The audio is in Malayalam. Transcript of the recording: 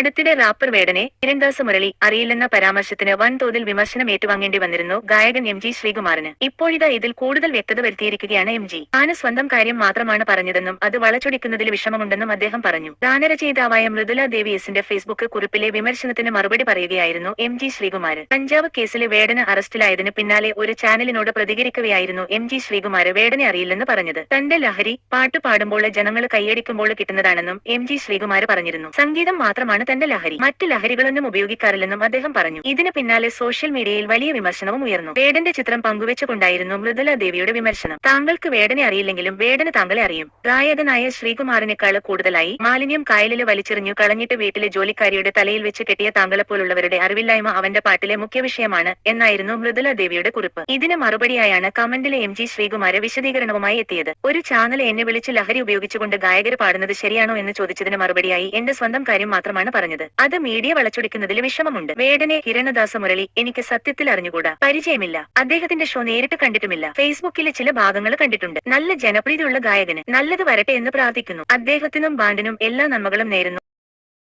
അടുത്തിടെ റാപ്പർ വേടനെ കിരൺദാസ് മുരളി അറിയില്ലെന്ന പരാമർശത്തിന് വൻതോതിൽ വിമർശനം ഏറ്റുവാങ്ങേണ്ടി വന്നിരുന്നു ഗായകൻ എം ജി ശ്രീകുമാറിന്. ഇപ്പോഴിതാ ഇതിൽ കൂടുതൽ വ്യക്തത വരുത്തിയിരിക്കുകയാണ് എം ജി. താന് സ്വന്തം കാര്യം മാത്രമാണ് പറഞ്ഞതെന്നും അത് വളച്ചൊടിക്കുന്നതിൽ വിഷമമുണ്ടെന്നും അദ്ദേഹം പറഞ്ഞു. ഗാനരചയിതാവായ മൃദുല ദേവി എസിന്റെ ഫേസ്ബുക്ക് കുറിപ്പിലെ വിമർശനത്തിന് മറുപടി പറയുകയായിരുന്നു എം ജി ശ്രീകുമാർ കഞ്ചാവ് കേസിലെ വേടന് അറസ്റ്റിലായതിന് പിന്നാലെ ഒരു ചാനലിനോട് പ്രതികരിക്കുകയായിരുന്നു എം ജി ശ്രീകുമാർ വേടനെ അറിയില്ലെന്ന് പറഞ്ഞത്. തന്റെ ലഹരി പാട്ട് പാടുമ്പോൾ ജനങ്ങൾ കൈയടിക്കുമ്പോൾ കിട്ടുന്നതാണെന്നും എം ജി ശ്രീകുമാർ പറഞ്ഞിരുന്നു. സംഗീതം മാത്രമാണ് തന്റെ ലഹരി. മറ്റ് ലഹരികളൊന്നും ഉപയോഗിക്കാറില്ലെന്നും അദ്ദേഹം പറഞ്ഞു. ഇതിന് പിന്നാലെ സോഷ്യൽ മീഡിയയിൽ വലിയ വിമർശനവും ഉയർന്നു. വേടന്റെ ചിത്രം പങ്കുവെച്ചുകൊണ്ടായിരുന്നു മൃദുല ദേവിയുടെ വിമർശനം. താങ്കൾക്ക് വേടനെ അറിയില്ലെങ്കിലും വേടന് താങ്കളെ അറിയും. ഗായകനായ ശ്രീകുമാറിനേക്കാൾ കൂടുതലായി മാലിന്യം കായലിൽ വലിച്ചെറിഞ്ഞു കളഞ്ഞിട്ട് വീട്ടിലെ ജോലിക്കാരിയുടെ തലയിൽ വെച്ച് കെട്ടിയ താങ്കളെ പോലുള്ളവരുടെ അറിവില്ലായ്മ അവന്റെ പാട്ടിലെ മുഖ്യ വിഷയമാണ് എന്നായിരുന്നു മൃദുല ദേവിയുടെ കുറിപ്പ്. ഇതിന് മറുപടിയായാണ് കമന്റിലെ എം ജി ശ്രീകുമാര് വിശദീകരണവുമായി എത്തിയത്. ഒരു ചാനൽ എന്നെ വിളിച്ച് ലഹരി ഉപയോഗിച്ചുകൊണ്ട് ഗായകർ പാടുന്നത് ശരിയാണോ എന്ന് ചോദിച്ചതിന് മറുപടിയായി എന്റെ സ്വന്തം കാര്യം മാത്രമാണ് പറഞ്ഞത്. അത് മീഡിയ വളച്ചൊടിക്കുന്നതിൽ വിഷമമുണ്ട്. വേടനെ ഹിരണദാസ മുരളി എനിക്ക് സത്യത്തിൽ അറിഞ്ഞുകൂടാ? പരിചയമില്ല. അദ്ദേഹത്തിന്റെ ഷോ നേരിട്ട് കണ്ടിട്ടുമില്ല. ഫേസ്ബുക്കിലെ ചില ഭാഗങ്ങൾ കണ്ടിട്ടുണ്ട്. നല്ല ജനപ്രീതിയുള്ള ഗായകന് നല്ലത് വരട്ടെ എന്ന് പ്രാർത്ഥിക്കുന്നു. അദ്ദേഹത്തിനും ബാൻഡിനും എല്ലാ നന്മകളും നേരുന്നു.